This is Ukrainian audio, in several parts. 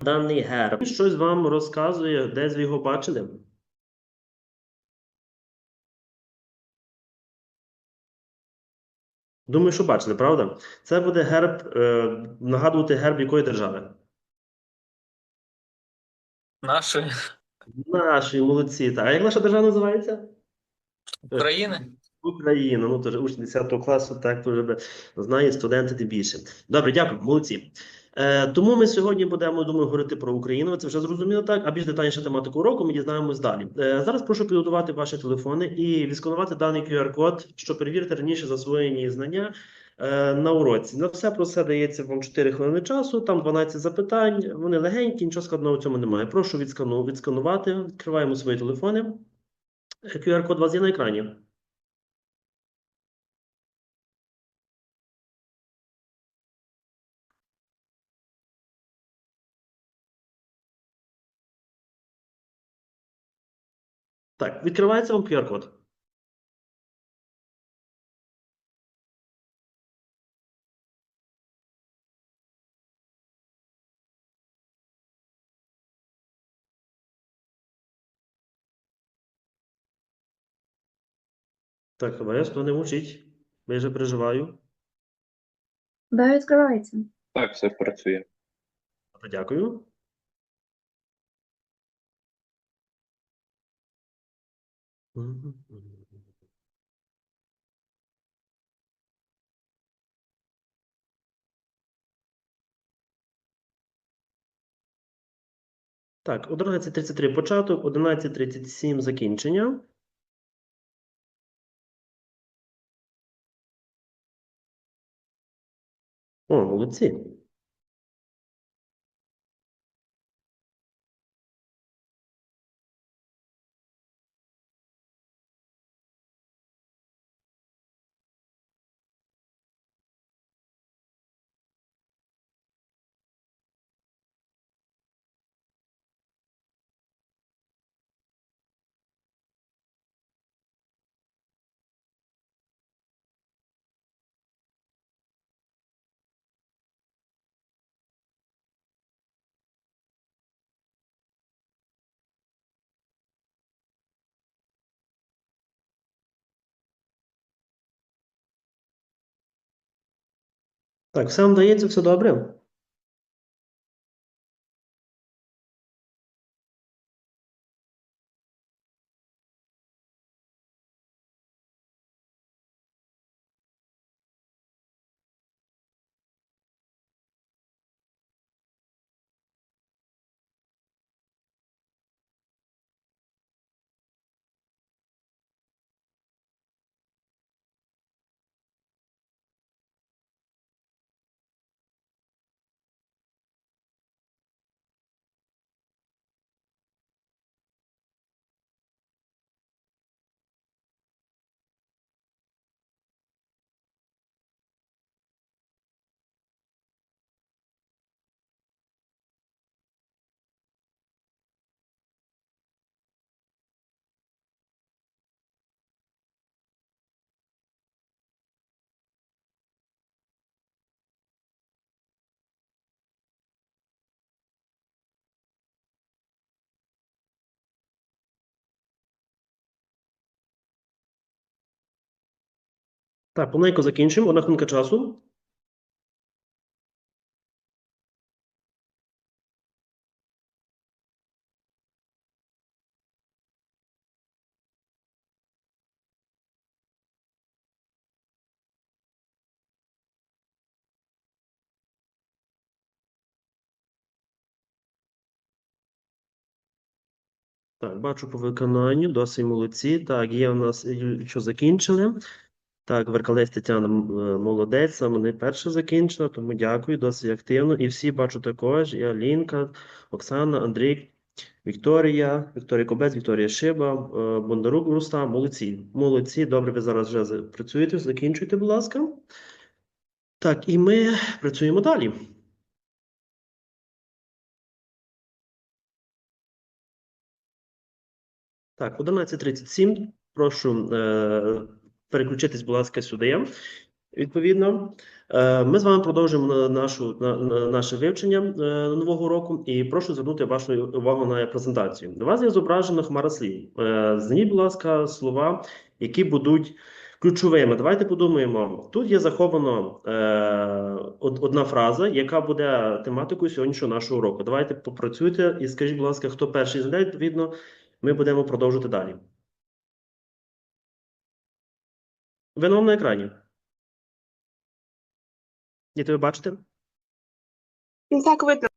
даний герб. Щось вам розказує, десь ви його бачили? Думаю, що бачили, правда? Це буде герб, е, нагадувати герб якої держави? Нашої Наші молодці. Так. А як наша держава називається? України. Україна. Ну, то ж учні 10 класу, так то вже знає студенти тим більше. Добре, дякую, молодці. Е, тому ми сьогодні будемо, думаю, говорити про Україну. Це вже зрозуміло так. А більш детальніше тематику уроку ми дізнаємось далі. Е, зараз прошу підготувати ваші телефони і відсканувати даний QR-код, щоб перевірити раніше засвоєні знання. е, На уроці на все про все дається вам 4 хвилини часу. Там 12 запитань. Вони легенькі, нічого складного в цьому немає. Прошу відскану, відсканувати. Відкриваємо свої телефони. QR-код у вас є на екрані. Так, відкривається вам QR-код. Так, обов'язково не мовчіть. Я вже переживаю. Да, відкривається. Так, все працює. Дякую. Так, 11.33 початок, 11.37 закінчення. О, молодці. Так, все вам дається, все добре? Так, помаленьку закінчимо. Одна хвилинка часу. Так, бачу по виконанню, досить молодці. Так, є у нас, що закінчили. Так, Веркалець Тетяна е, молодець, саме не перша закінчила, тому дякую, досить активно. І всі бачу також, і Алінка, Оксана, Андрій, Вікторія, Вікторія Кобець, Вікторія Шиба, е, Бондарук Рустам, молодці. Молодці, добре, ви зараз вже працюєте, закінчуйте, будь ласка. Так, і ми працюємо далі. Так, 11.37. Прошу е, переключитись, будь ласка, сюди. Відповідно, Е, ми з вами продовжуємо нашу на, на- наше вивчення е, нового року, і прошу звернути вашу увагу на презентацію. У вас є зображена хмара слів. Е, Зніміть, будь ласка, слова, які будуть ключовими. Давайте подумаємо. Тут є заховано одна фраза, яка буде тематикою сьогоднішнього нашого уроку. Давайте попрацюйте і скажіть, будь ласка, хто перший знайде, відповідно, ми будемо продовжувати далі. Ви нам на екрані. Діти, ви бачите? Так, видно.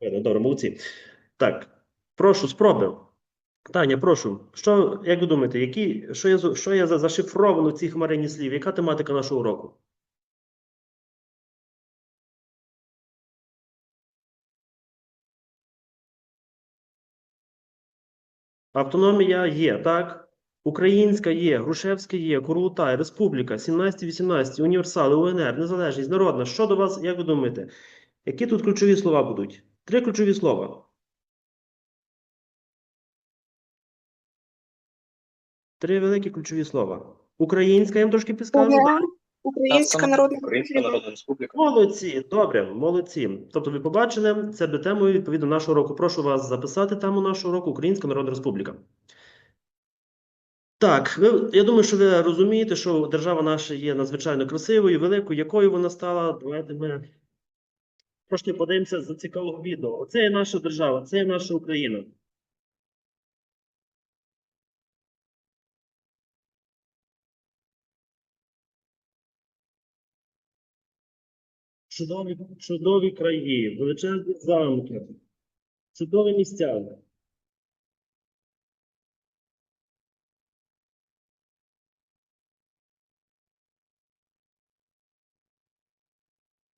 Видно, Добре, молодці. Так, прошу, спроби. Таня, прошу. Що, як ви думаєте, які, що є, що є за- зашифровано в цій хмарині слів? Яка тематика нашого уроку? Автономія є, так? Українська є, Грушевська є, Курлутай, Республіка, 17-18, універсали, УНР, Незалежність, Народна. Що до вас, як ви думаєте? Які тут ключові слова будуть? Три ключові слова. Три великі ключові слова. Українська, я вам трошки підскажу. Українська Народна Українська Республіка. Народна Республіка. Молодці, добре, молодці. Тобто ви побачили, це буде темою відповідно нашого року. Прошу вас записати тему нашого року Українська Народна Республіка. Так, ви, я думаю, що ви розумієте, що держава наша є надзвичайно красивою, великою. Якою вона стала? Давайте ми трошки подивимося з цікавого відео. Оце є наша держава, це є наша Україна. Чудові, чудові краї, величезні замки, чудові місця.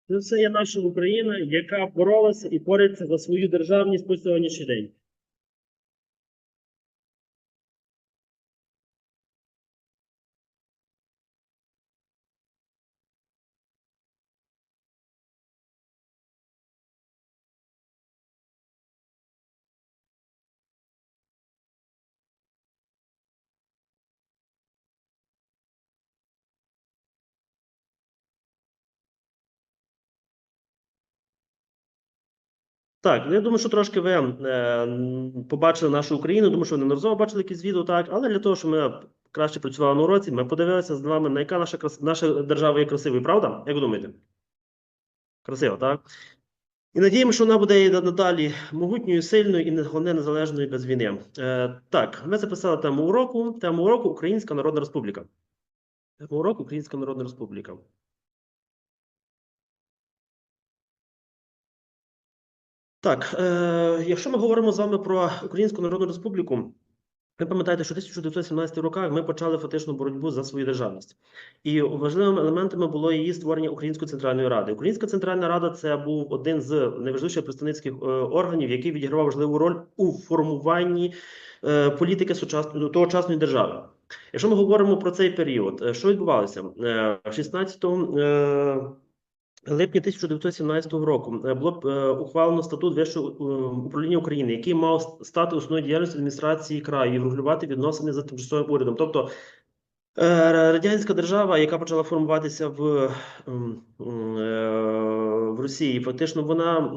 Це все є наша Україна, яка боролася і бореться за свою державність по сьогоднішній день. Так, ну, я думаю, що трошки ви е, побачили нашу Україну, думаю, що ви неодноразово бачили якісь відео, так, але для того, щоб ми краще працювали на уроці, ми подивилися з вами, на яка наша, наша держава є красивою, правда? Як ви думаєте? Красиво, так? І надіємося, що вона буде надалі могутньою, сильною і, головне, незалежною без війни. Е, так, ми записали тему уроку. Тему уроку Українська Народна Республіка. Тему уроку Українська Народна Республіка. Так, е, якщо ми говоримо з вами про Українську Народну Республіку, ви пам'ятаєте, що в 1917 роках ми почали фактичну боротьбу за свою державність. І важливими елементами було її створення Української центральної ради. Українська центральна рада це був один з найважливіших представницьких е, органів, який відігравав важливу роль у формуванні е, політики сучасної тогочасної держави. Якщо ми говоримо про цей період, е, що відбувалося в 16 е, липні 1917 року е, було е, ухвалено статут Вищого е, управління України, який мав стати основною діяльністю адміністрації краю і врегулювати відносини за тимчасовим урядом. Тобто радянська держава, яка почала формуватися в, м, м, е, в Росії, фактично вона.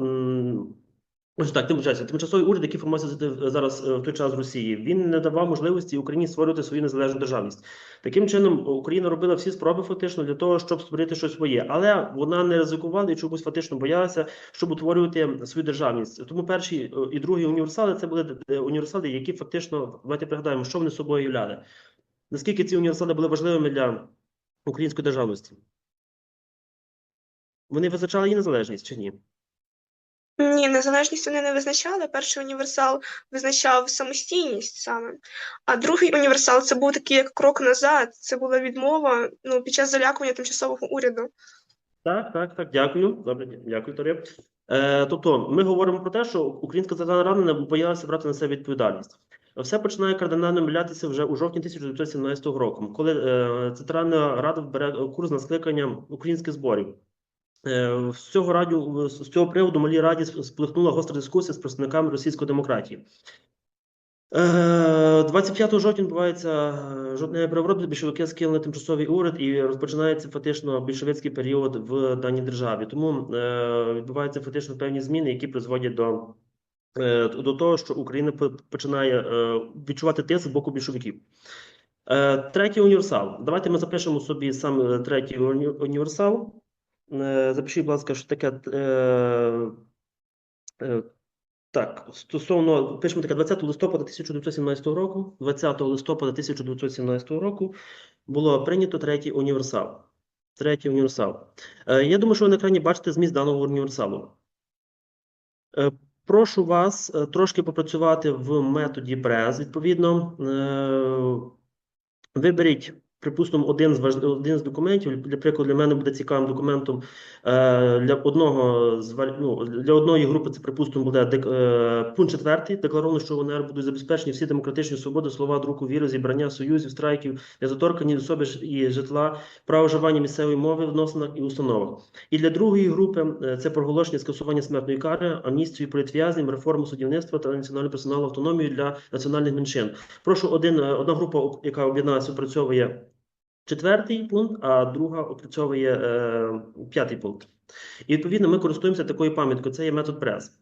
Ось так, тимчасовий, тимчасовий уряд, який формується зараз е, в той час в Росії, він не давав можливості Україні створювати свою незалежну державність. Таким чином, Україна робила всі спроби фактично для того, щоб створити щось своє, але вона не ризикувала і чомусь фактично боялася, щоб утворювати свою державність. Тому перші е, і другі універсали це були е, універсали, які фактично давайте пригадаємо, що вони собою являли. Наскільки ці універсали були важливими для української державності? Вони визначали її незалежність чи ні? Ні, незалежність вони не визначали. Перший універсал визначав самостійність саме. А другий універсал це був такий як крок назад. Це була відмова ну, під час залякування тимчасового уряду. Так, так, так, дякую. Добре, дякую, Вікторія. Е, тобто, ми говоримо про те, що Українська Центральна Рада не боялася брати на себе відповідальність. Все починає кардинально мінятися вже у жовтні 1917 року, коли е, Центральна Рада бере курс на скликання українських зборів. Е, з цього раді, з цього приводу малій раді сплихнула гостра дискусія з представниками російської демократії. Е, 25 жовтня відбувається е, жовтневий переворот, більшовики скинули тимчасовий уряд і розпочинається фактично більшовицький період в даній державі. Тому е, відбуваються фактично певні зміни, які призводять до, е, до того, що Україна починає е, відчувати тиск з боку більшовиків. Е, Третій універсал. Давайте ми запишемо собі саме третій універсал. Е, Запишіть, будь ласка, що таке. е, е, Так, стосовно пишемо таке 20 листопада 1917 року. 20 листопада 1917 року було прийнято третій універсал. Третій універсал. Я думаю, що ви на екрані бачите зміст даного універсалу. Прошу вас трошки попрацювати в методі PRES. Відповідно, Виберіть, припустимо, один з важ... один з документів. Для прикладу, для мене буде цікавим документом е, для одного з ну, для одної групи. Це припустимо буде дек... е, пункт четвертий. Декларовано, що вони будуть забезпечені всі демократичні свободи, слова, друку, віри, зібрання союзів, страйків, недоторкані особи і житла, право вживання місцевої мови в і установах. І для другої групи е, це проголошення скасування смертної кари, амністію політв'язнів, реформу судівництва та національного персоналу автономію для національних меншин. Прошу один, е, одна група, яка об'єдналася, опрацьовує четвертий пункт, а друга опрацьовує е, п'ятий пункт. І відповідно ми користуємося такою пам'яткою. Це є метод прес.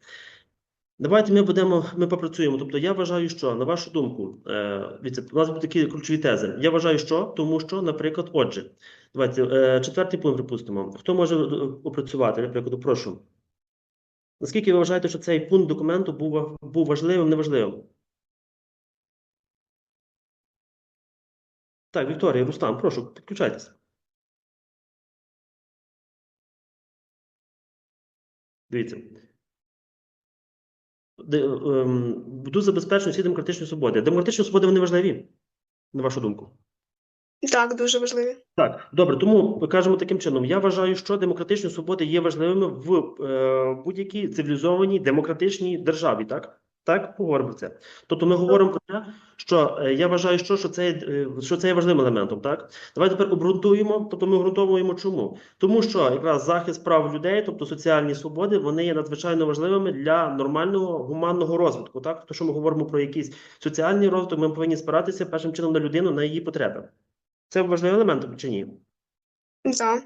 Давайте ми будемо, ми попрацюємо. Тобто, я вважаю, що на вашу думку, е, у нас будуть такі ключові тези. Я вважаю, що тому, що, наприклад, отже, давайте е, четвертий пункт припустимо. Хто може е, опрацювати? Наприклад, прошу. Наскільки ви вважаєте, що цей пункт документу був, був важливим, неважливим? Так, Вікторія, Рустам, прошу, підключайтеся. Дивіться. Де, ем, будуть забезпечені всі демократичні свободи. Демократичні свободи вони важливі, на вашу думку. Так, дуже важливі. Так, добре, тому кажемо таким чином. Я вважаю, що демократичні свободи є важливими в е, будь-якій цивілізованій демократичній державі, так? Так, поговоримо це. Тобто ми говоримо про те, що е, я вважаю, що, що, це, е, що це є важливим елементом, так? Давайте тепер обґрунтуємо, тобто ми обґрунтовуємо чому? Тому що якраз захист прав людей, тобто соціальні свободи, вони є надзвичайно важливими для нормального гуманного розвитку. Так, то що ми говоримо про якийсь соціальний розвиток, ми повинні спиратися першим чином на людину, на її потреби. Це важливий елемент чи ні? Да.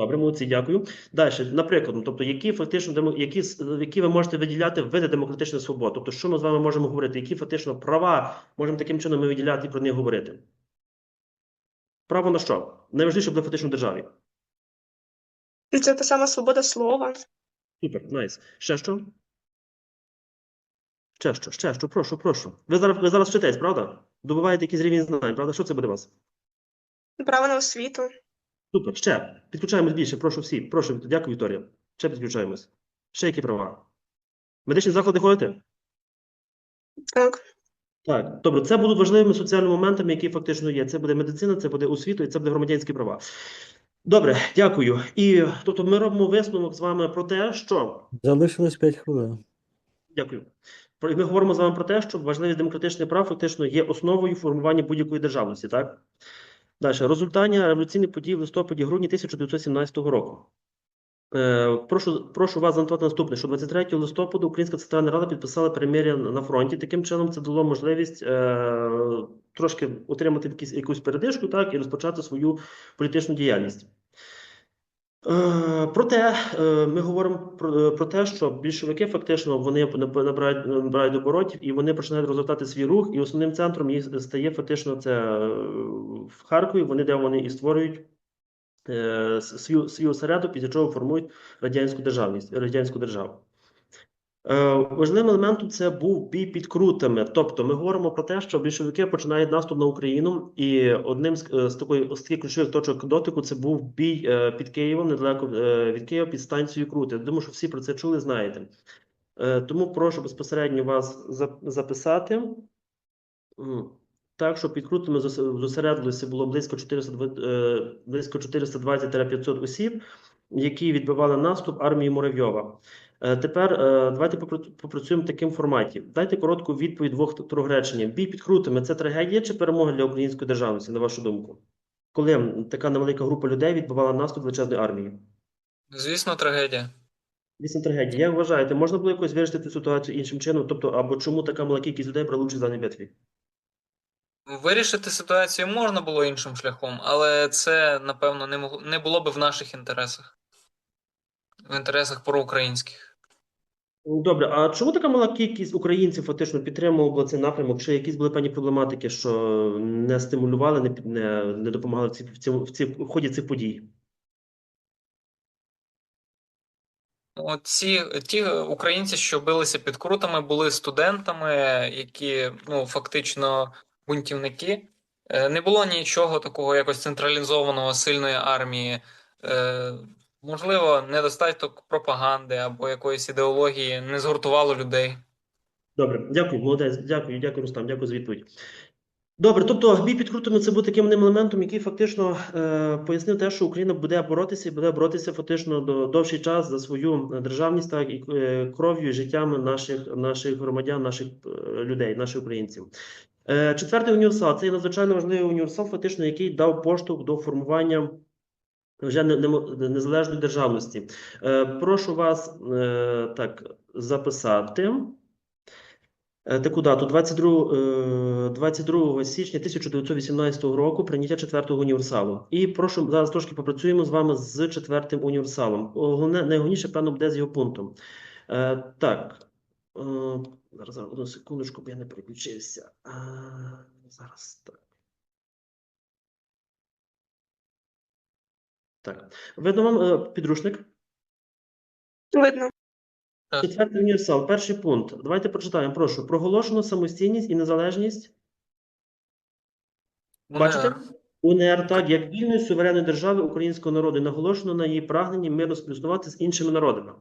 Добре, молодці, дякую. Далі, наприклад, ну, тобто, які фактично які, які ви можете виділяти види демократичних свобод? Тобто, що ми з вами можемо говорити? Які фактично права можемо таким чином ми виділяти і про них говорити? Право на що? Найважливіше буде фактично в державі. Це та сама свобода слова. Супер, найс. Ще що? Ще що, ще що, прошу, прошу. Ви зараз, ви зараз вчитесь, правда? Добуваєте якийсь рівень знань, правда? Що це буде у вас? Право на освіту. Супер, ще. Підключаємось більше, прошу всі. Прошу, дякую, Вікторія. Ще підключаємось. Ще які права? Медичні заклади ходите? Так. Так, добре, це будуть важливими соціальними моментами, які фактично є. Це буде медицина, це буде освіта і це буде громадянські права. Добре, дякую. І тобто ми робимо висновок з вами про те, що Залишилось 5 хвилин. Дякую. Ми говоримо з вами про те, що важливість демократичних прав фактично є основою формування будь-якої державності, так? Далі. Розгортання революційних подій в листопаді-грудні 1917 року. Е, прошу, прошу вас занотувати наступне, що 23 листопада Українська Центральна Рада підписала перемир'я на фронті. Таким чином, це дало можливість е, трошки отримати якісь, якусь передишку, так, і розпочати свою політичну діяльність. Е, Проте е, ми говоримо про, про те, що більшовики фактично вони набирають, набирають оборотів і вони починають розвертати свій рух, і основним центром їх стає фактично це е, в Харкові. Вони де вони і створюють е, свій, свій осередок, після чого формують радянську державність, радянську державу. Е, Важливим елементом це був бій під крутами. Тобто, ми говоримо про те, що більшовики починають наступ на Україну, і одним з, е, такої з таких ключових точок дотику це був бій е, під Києвом, недалеко від Києва, під станцією Крути. Думаю, що всі про це чули, знаєте. Тому прошу безпосередньо вас записати. Так, що під крутами зос- зосередилося було близько 420, близько 420-500 осіб, які відбивали наступ армії Муравйова. Е, Тепер е, давайте попрацюємо в такому форматі. Дайте коротку відповідь двох трьох реченнях. Бій під крутами це трагедія чи перемога для української державності, на вашу думку? Коли така невелика група людей відбивала наступ величезної армії? Звісно, трагедія. Дійсно трагедія. Як вважаєте, можна було якось вирішити цю ситуацію іншим чином? Тобто, або чому така мала кількість людей брала участь в даній битві? Вирішити ситуацію можна було іншим шляхом, але це, напевно, не могло, не було би в наших інтересах. В інтересах проукраїнських. Добре, а чому така мала кількість українців фактично підтримувала цей напрямок? Чи якісь були певні проблематики, що не стимулювали, не, не, не допомагали в, ці, в, цьому- в, ці, в ході цих подій? Ці ті українці, що билися під крутами, були студентами, які ну фактично бунтівники. Е, Не було нічого такого якось централізованого сильної армії. Можливо, недостаток пропаганди або якоїсь ідеології не згуртувало людей. Добре, дякую, молодець, дякую, дякую, Рустам, дякую за відповідь. Добре, тобто бій під крутами це був таким елементом, який фактично е, пояснив те, що Україна буде боротися і буде боротися фактично до довший час за свою державність, так і е, кров'ю і життями наших, наших громадян, наших е, людей, наших українців. Е, четвертий універсал це є надзвичайно важливий універсал, фактично, який дав поштовх до формування вже не- не- незалежної державності. Е, прошу вас е, так записати. Е, Таку дату 22, е, 22 січня 1918 року прийняття четвертого універсалу. І прошу зараз трошки попрацюємо з вами з четвертим універсалом. Головне, найголовніше, певно, буде з його пунктом. Так. Зараз, одну секундочку, бо я не переключився. Зараз так. Так. Видно вам е, підручник? Видно. Четвертий універсал, перший пункт. Давайте прочитаємо. Прошу. Проголошено самостійність і незалежність. Бачите? УНР. УНР, так, як вільної суверенної держави українського народу, і наголошено на її прагненні мирно співіснувати з іншими народами.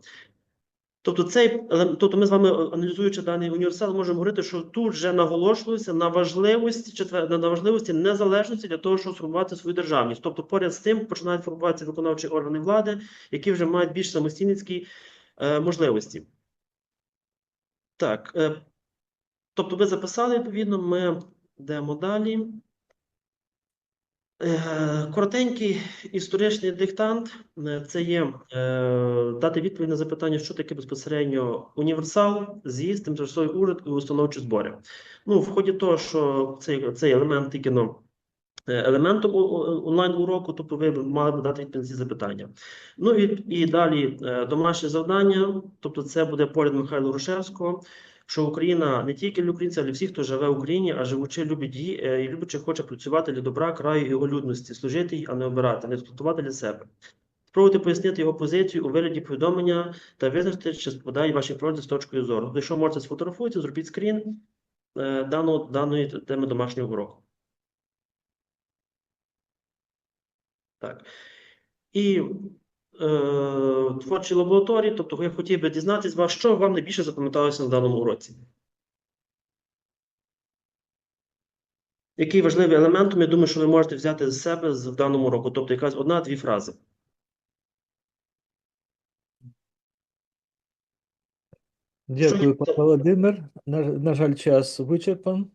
Тобто, цей, тобто ми з вами, е, аналізуючи даний універсал, можемо говорити, що тут вже наголошується на важливості, четвер... на важливості незалежності для того, щоб сформувати свою державність. Тобто, поряд з тим починають формуватися виконавчі органи влади, які вже мають більш самостійницькі е, можливості. Так, е, тобто ви записали, відповідно, ми йдемо далі. Е, Коротенький історичний диктант е, це є е, дати відповідь на запитання, що таке безпосередньо універсал, з'їзд, тимчасовий уряд і установчі збори. Ну, в ході того, що цей, цей елемент тільки ну, елементом онлайн уроку, тобто ви мали б дати відповідь на ці запитання. Ну і, і далі домашнє завдання, тобто це буде поряд Михайла Грушевського, що Україна не тільки для українців, але й всіх, хто живе в Україні, а живучи любить її е, і любячи хоче працювати для добра краю і його людності, служити їй, а не обирати, не експлуатувати для себе. Спробуйте пояснити його позицію у вигляді повідомлення та визначити, чи співпадає ваші погляди з точкою зору. Якщо можете сфотографуйте, зробіть скрін е, даного, даної теми домашнього уроку. Так. І е, творчі лабораторії, тобто я хотів би дізнатися вас, що вам найбільше запам'яталося на даному уроці. Який важливий елементом, я думаю, що ви можете взяти з себе в даному уроку, тобто якась одна-дві фрази. Дякую, пане Володимир. На, на жаль, час вичерпан.